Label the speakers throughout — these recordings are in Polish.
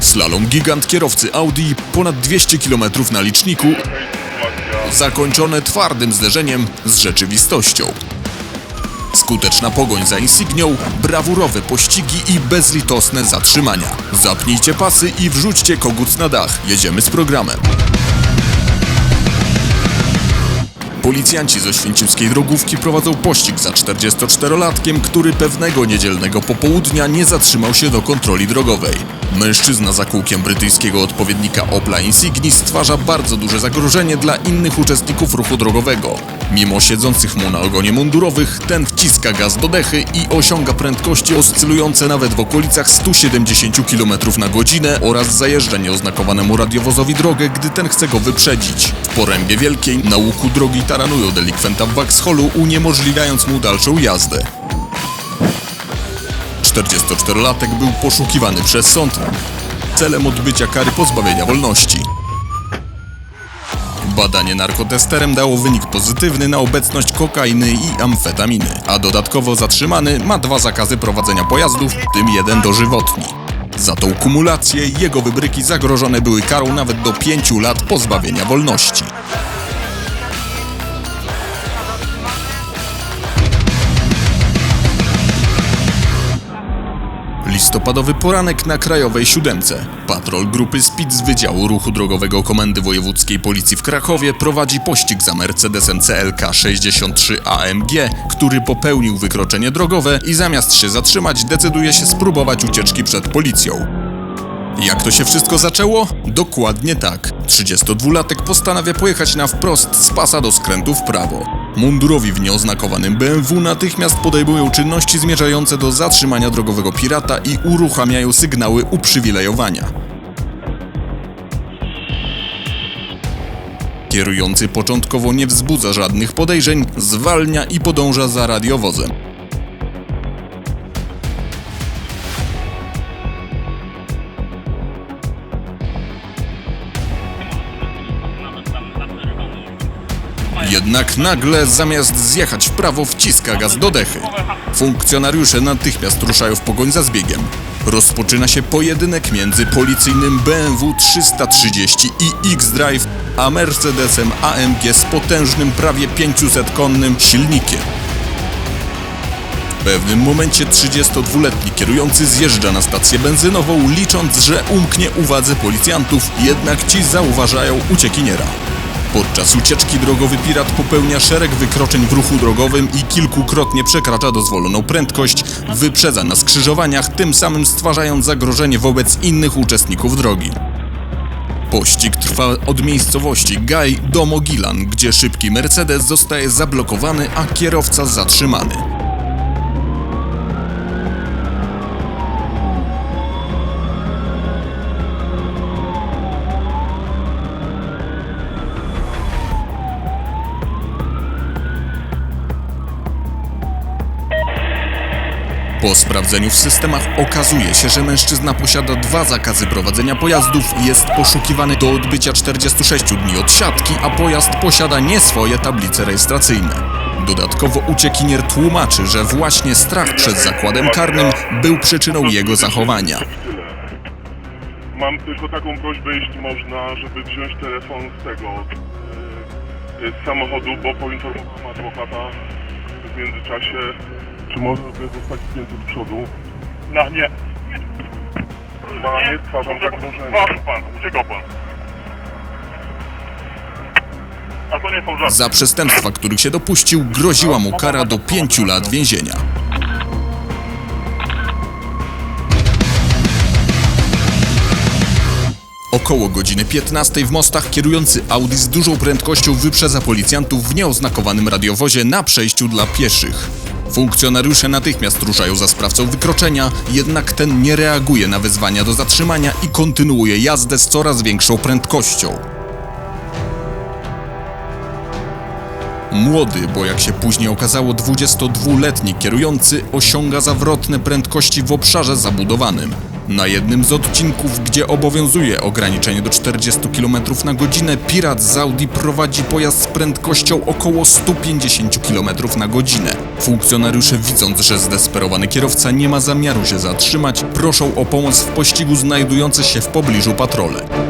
Speaker 1: Slalom gigant kierowcy Audi, ponad 200 km na liczniku, zakończone twardym zderzeniem z rzeczywistością. Skuteczna pogoń za Insignią, brawurowe pościgi i bezlitosne zatrzymania. Zapnijcie pasy i wrzućcie kogut na dach. Jedziemy z programem. Policjanci z oświęcimskiej drogówki prowadzą pościg za 44-latkiem, który pewnego niedzielnego popołudnia nie zatrzymał się do kontroli drogowej. Mężczyzna za kółkiem brytyjskiego odpowiednika Opla Insigni stwarza bardzo duże zagrożenie dla innych uczestników ruchu drogowego. Mimo siedzących mu na ogonie mundurowych, ten wciska gaz do dechy i osiąga prędkości oscylujące nawet w okolicach 170 km na godzinę oraz zajeżdża nieoznakowanemu radiowozowi drogę, gdy ten chce go wyprzedzić. W porębie wielkiej na łuku drogi taranują delikwenta w Waxhallu, uniemożliwiając mu dalszą jazdę. 44-latek był poszukiwany przez sąd celem odbycia kary pozbawienia wolności. Badanie narkotesterem dało wynik pozytywny na obecność kokainy i amfetaminy, a dodatkowo zatrzymany ma dwa zakazy prowadzenia pojazdów, w tym jeden dożywotni. Za tą kumulację jego wybryki zagrożone były karą nawet do 5 lat pozbawienia wolności. Listopadowy poranek na Krajowej Siódemce. Patrol grupy SPID z Wydziału Ruchu Drogowego Komendy Wojewódzkiej Policji w Krakowie prowadzi pościg za Mercedesem CLK 63 AMG, który popełnił wykroczenie drogowe i zamiast się zatrzymać decyduje się spróbować ucieczki przed policją. Jak to się wszystko zaczęło? Dokładnie tak. 32-latek postanawia pojechać na wprost z pasa do skrętu w prawo. Mundurowi w nieoznakowanym BMW natychmiast podejmują czynności zmierzające do zatrzymania drogowego pirata i uruchamiają sygnały uprzywilejowania. Kierujący początkowo nie wzbudza żadnych podejrzeń, zwalnia i podąża za radiowozem. Jednak nagle zamiast zjechać w prawo wciska gaz do dechy. Funkcjonariusze natychmiast ruszają w pogoń za zbiegiem. Rozpoczyna się pojedynek między policyjnym BMW 330 i X-Drive, a Mercedesem AMG z potężnym prawie 500-konnym silnikiem. W pewnym momencie 32-letni kierujący zjeżdża na stację benzynową, licząc, że umknie uwadze policjantów, jednak ci zauważają uciekiniera. Podczas ucieczki drogowy pirat popełnia szereg wykroczeń w ruchu drogowym i kilkukrotnie przekracza dozwoloną prędkość, wyprzedza na skrzyżowaniach, tym samym stwarzając zagrożenie wobec innych uczestników drogi. Pościg trwa od miejscowości Gaj do Mogilan, gdzie szybki Mercedes zostaje zablokowany, a kierowca zatrzymany. Sprawdzeniu w systemach okazuje się, że mężczyzna posiada dwa zakazy prowadzenia pojazdów i jest poszukiwany do odbycia 46 dni odsiadki, a pojazd posiada nie swoje tablice rejestracyjne. Dodatkowo uciekinier tłumaczy, że właśnie strach przed zakładem karnym był przyczyną jego zachowania.
Speaker 2: Mam tylko taką prośbę, jeśli można, żeby wziąć telefon z tego, e, z samochodu, bo poinformowałem adwokata w międzyczasie, czy może zostać zdjęty z przodu.
Speaker 3: No nie.
Speaker 2: Pana nie stwarzam zagrożenia.
Speaker 3: Proszę pan, uciekał pan. A to nie są żarty.
Speaker 1: Za przestępstwa, których się dopuścił, groziła mu kara do 5 lat więzienia. Około godziny 15 w mostach kierujący Audi z dużą prędkością wyprzedza policjantów w nieoznakowanym radiowozie na przejściu dla pieszych. Funkcjonariusze natychmiast ruszają za sprawcą wykroczenia, jednak ten nie reaguje na wezwania do zatrzymania i kontynuuje jazdę z coraz większą prędkością. Młody, bo jak się później okazało 22-letni kierujący osiąga zawrotne prędkości w obszarze zabudowanym. Na jednym z odcinków, gdzie obowiązuje ograniczenie do 40 km na godzinę, pirat z Audi prowadzi pojazd z prędkością około 150 km na godzinę. Funkcjonariusze widząc, że zdesperowany kierowca nie ma zamiaru się zatrzymać, proszą o pomoc w pościgu znajdujące się w pobliżu patrole.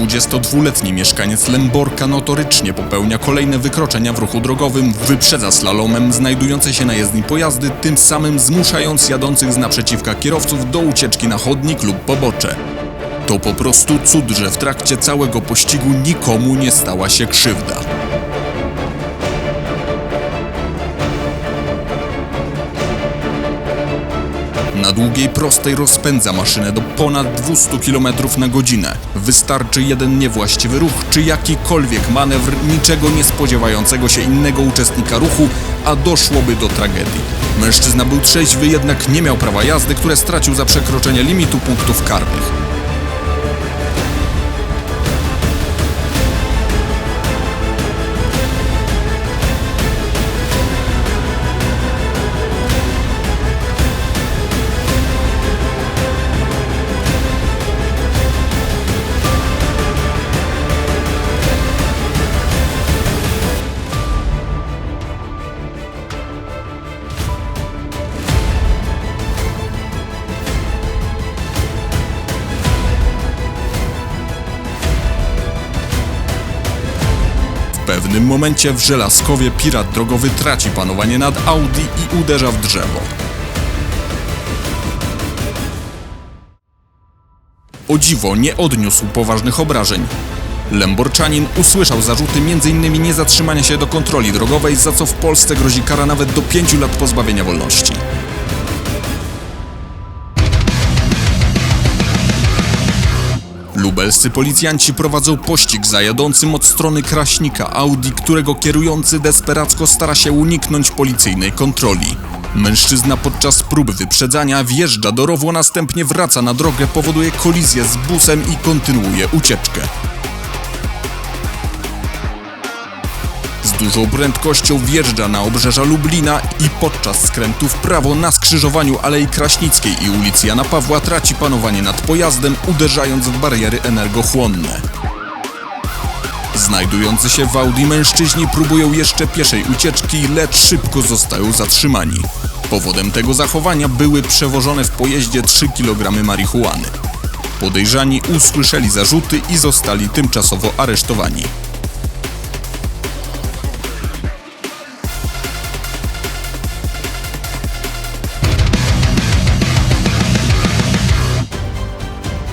Speaker 1: Dwudziestodwuletni mieszkaniec Lęborka notorycznie popełnia kolejne wykroczenia w ruchu drogowym, wyprzedza slalomem znajdujące się na jezdni pojazdy, tym samym zmuszając jadących z naprzeciwka kierowców do ucieczki na chodnik lub pobocze. To po prostu cud, że w trakcie całego pościgu nikomu nie stała się krzywda. Na długiej prostej rozpędza maszynę do ponad 200 km na godzinę. Wystarczy jeden niewłaściwy ruch czy jakikolwiek manewr niczego nie spodziewającego się innego uczestnika ruchu, a doszłoby do tragedii. Mężczyzna był trzeźwy, jednak nie miał prawa jazdy, które stracił za przekroczenie limitu punktów karnych. Pewnym momencie w Żelazkowie pirat drogowy traci panowanie nad Audi i uderza w drzewo. O dziwo nie odniósł poważnych obrażeń. Lęborczanin usłyszał zarzuty m.in. niezatrzymania się do kontroli drogowej, za co w Polsce grozi kara nawet do 5 lat pozbawienia wolności. Lubelscy policjanci prowadzą pościg za jadącym od strony Kraśnika Audi, którego kierujący desperacko stara się uniknąć policyjnej kontroli. Mężczyzna podczas prób wyprzedzania wjeżdża do rowu, następnie wraca na drogę, powoduje kolizję z busem i kontynuuje ucieczkę. Dużą prędkością wjeżdża na obrzeża Lublina i podczas skrętu w prawo na skrzyżowaniu Alei Kraśnickiej i ulicy Jana Pawła traci panowanie nad pojazdem, uderzając w bariery energochłonne. Znajdujący się w Audi mężczyźni próbują jeszcze pieszej ucieczki, lecz szybko zostają zatrzymani. Powodem tego zachowania były przewożone w pojeździe 3 kg marihuany. Podejrzani usłyszeli zarzuty i zostali tymczasowo aresztowani.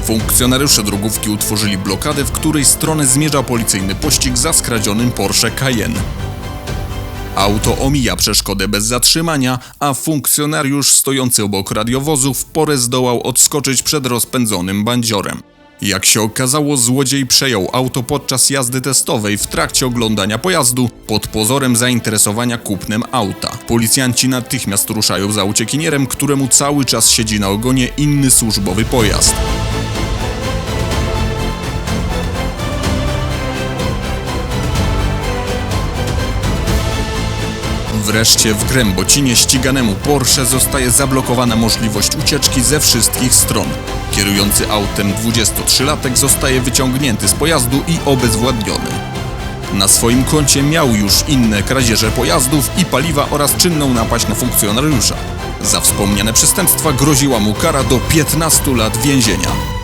Speaker 1: Funkcjonariusze drogówki utworzyli blokadę, w której stronę zmierza policyjny pościg za skradzionym Porsche Cayenne. Auto omija przeszkodę bez zatrzymania, a funkcjonariusz stojący obok radiowozu w porę zdołał odskoczyć przed rozpędzonym bandziorem. Jak się okazało, złodziej przejął auto podczas jazdy testowej w trakcie oglądania pojazdu pod pozorem zainteresowania kupnem auta. Policjanci natychmiast ruszają za uciekinierem, któremu cały czas siedzi na ogonie inny służbowy pojazd. Wreszcie w Grębocinie ściganemu Porsche zostaje zablokowana możliwość ucieczki ze wszystkich stron. Kierujący autem 23-latek zostaje wyciągnięty z pojazdu i obezwładniony. Na swoim koncie miał już inne kradzieże pojazdów i paliwa oraz czynną napaść na funkcjonariusza. Za wspomniane przestępstwa groziła mu kara do 15 lat więzienia.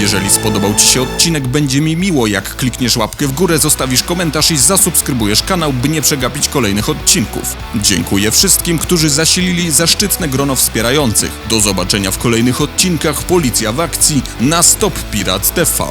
Speaker 1: Jeżeli spodobał Ci się odcinek, będzie mi miło, jak klikniesz łapkę w górę, zostawisz komentarz i zasubskrybujesz kanał, by nie przegapić kolejnych odcinków. Dziękuję wszystkim, którzy zasilili zaszczytne grono wspierających. Do zobaczenia w kolejnych odcinkach Policja w akcji na Stop Pirat TV.